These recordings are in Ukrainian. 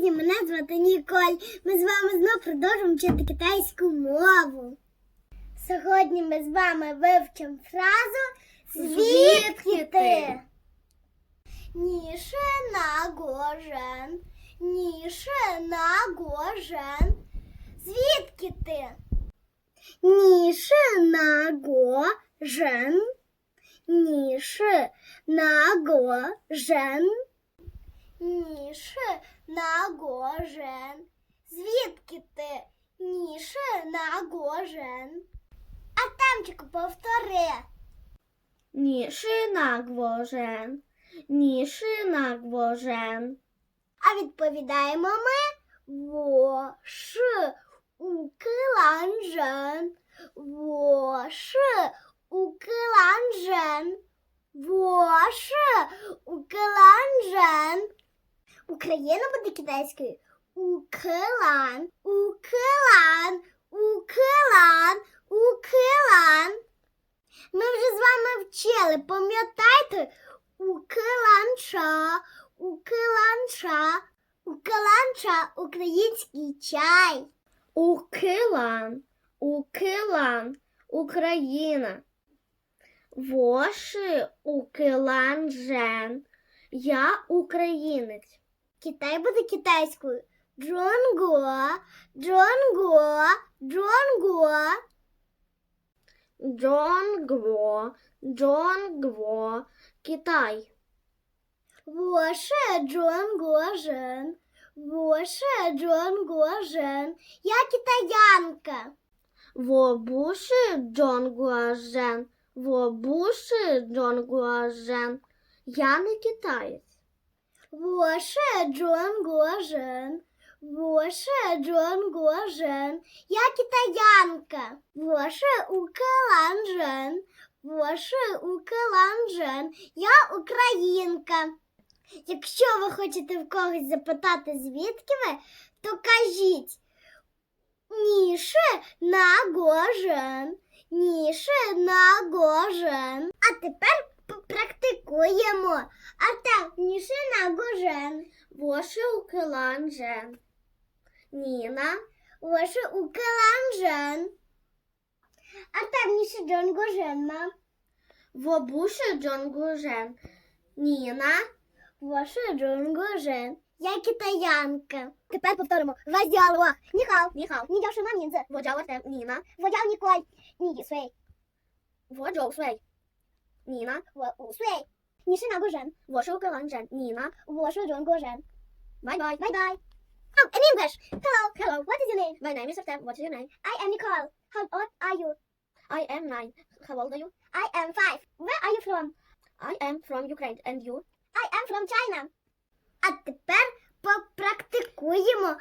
друзі! Мене звати Ніколь. Ми з вами знову продовжуємо вчити китайську мову. Сьогодні ми з вами вивчимо фразу Звідки ти? Ніше на гожен. Ніше на гожен. Звідки ти? Ніше на гожен. Ніше на гожен. Ніше нагожен? Звідки ти, ніше нагожен? А тамчику повтори. Ніше нагвожен. Ніше нагвожен. А відповідаємо ми во у киланжен. Во у киланжен. Во Україна буде китайською. Укелан, укелан, укелан, укелан. Ми вже з вами вчили, пам'ятайте? Укиланша Укиланша, Укиланша український чай. Укилан Укилан Україна. Воши укелан жен. Я українець. Китай буде китайською. Джонго, Джонго, Джонго. Джонгво, Джонгво, Китай. Воше Джонго Жен. Воше Джонго Жен. Я китаянка. Вобуше Джонго Жен. Вобуши Джонго Жен. Я не китаєць. 我是中国人，我是中国人，я китаянка. 我是乌克兰人，我是乌克兰人，я українка. Якщо ви хочете в когось запитати, звідки ви, то кажіть Ніше нагожен, ніше нагожен. А тепер практикуємо, а так Нішина Гожен, Воше Укеланжен. Ніна, Воше Укеланжен. А так Ніше Джон Гожен, мам. Вобуше Джон Гожен. Ніна, Воше Джон Гожен. Я китаянка. Тепер повторимо. Весь діалог. Ніхал. Ніхал. Ні дявши мамінце. Воджав Ніна. Воджав Ніколь. Ні, Свей. Воджав Свей. Ні дісвей. 我九岁，你呢？ Во усвей. Ніше нагожен. 我是乌克兰人，你呢？ 我是中国人。拜拜。 Bye bye. Oh, in English. Hello. Hello. What is your name? My name is Steph. What is your name? I am Nicole. How old are you? I am nine. How old are you? I am five. Where are you from? I am from Ukraine. And you? I am from China. А тепер попрактикуємо.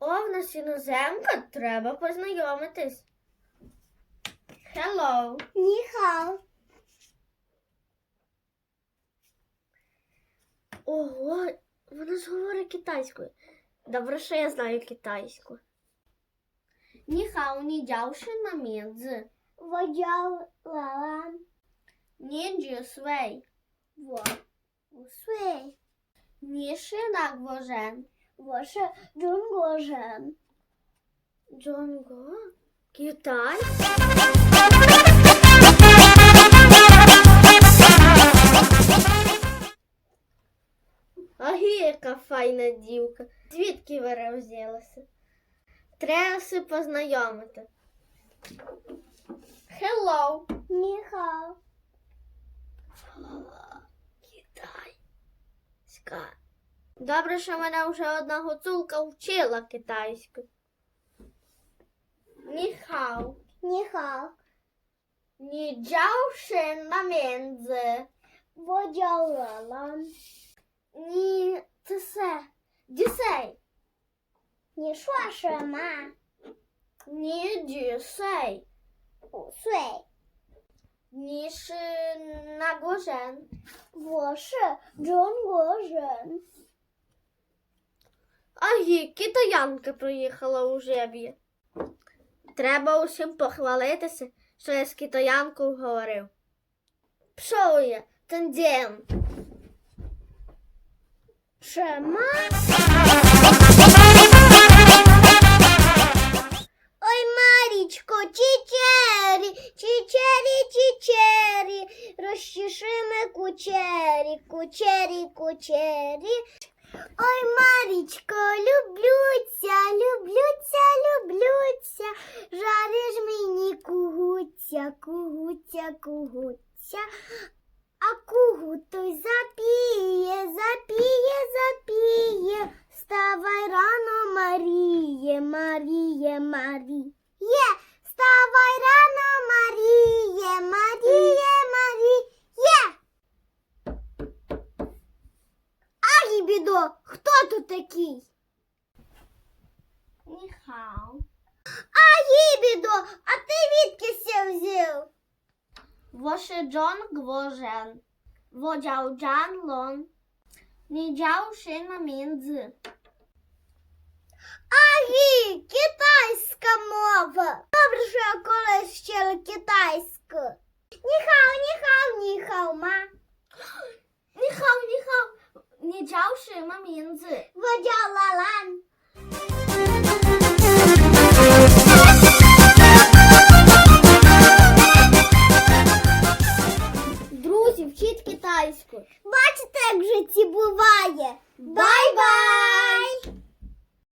О, в нас іноземка. Треба познайомитись. Hello. Ніхао. Ого, вона ж говорить китайською. Добре, що я знаю китайську. Ніхау, ні дявши на мідзи. Водял лалан. Ніджі свей. Во. Свей. Ніши на гвожен. Воше джунгожен. Джунго? Китай? файна дівка. Звідки вера взялася? Треба се познайомити. Hello. Ніхао. Китайська. Добре, що мене вже одна гуцулка вчила китайську. Ніхао. Ніхао. Ні джаушен на мензе. Водялала. Ні Дісе. Дісей. Ні шошема. Ні дісей. Усей. Ні нагожен. Воше джонгожен. Агі, китаянка проїхала у жеб'ї. Треба усім похвалитися, що я з китаянкою говорив. Пшоує, тендєм. Чема. Ой, Марічко, чічері, чічері, чічері, розчіши ми кучері, кучері, кучері. Ой, Марічко, люблються, люблються, люблються, жариш мені кугуться, кугуться, кугуться. А кугу той запіє, запіє, запіє. Вставай рано, Маріє, Маріє, Маріє. Вставай рано, Маріє, Маріє, Маріє. Ай, бідо, хто тут такий? Ніхау. Ай, бідо, а ти відки ся взяв? Wosze John Gworzen. Wodział John Long. Nie dział się na między. Ahi, kitajska mowa. Dobrze, że koleś chciał kitajsko. Nichał, nichał, ma. Nichał, nichał. Nie dział się na między. Wodział Lalan.